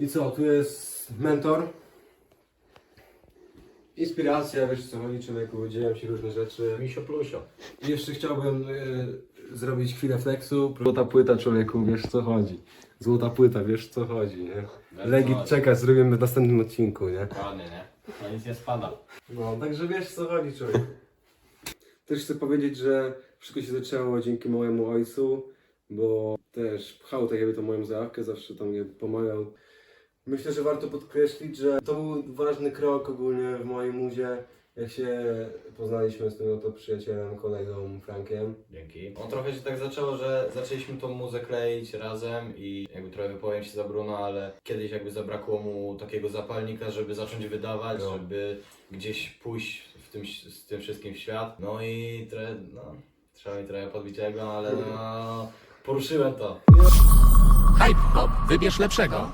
I co, tu jest mentor. Inspiracja, wiesz co chodzi człowieku, dzieją się różne rzeczy. Misio plusio. I jeszcze chciałbym e, zrobić chwilę flexu. Złota płyta człowieku, wiesz co chodzi. Złota płyta, wiesz co chodzi, nie? Legit czeka, zrobimy w następnym odcinku, nie? Dokładnie, nie? To nic nie spada. No, także wiesz co chodzi człowieku. Też chcę powiedzieć, że wszystko się zaczęło dzięki mojemu ojcu, bo też pchał tak jakby tą moją zajawkę, zawsze tam mnie pomagał. Myślę, że warto podkreślić, że to był ważny krok ogólnie w mojej muzie, jak się poznaliśmy z tym oto przyjacielem, kolegą Frankiem. Dzięki. No trochę się tak zaczęło, że zaczęliśmy tą muzę kleić razem i jakby trochę wypowiem się za Bruno, ale kiedyś jakby zabrakło mu takiego zapalnika, żeby zacząć wydawać, No. żeby gdzieś pójść w tym, z tym wszystkim w świat. No i trochę, no, trzeba mi trochę podbić ego, ale no, poruszyłem to. Hype Hop, wybierz lepszego.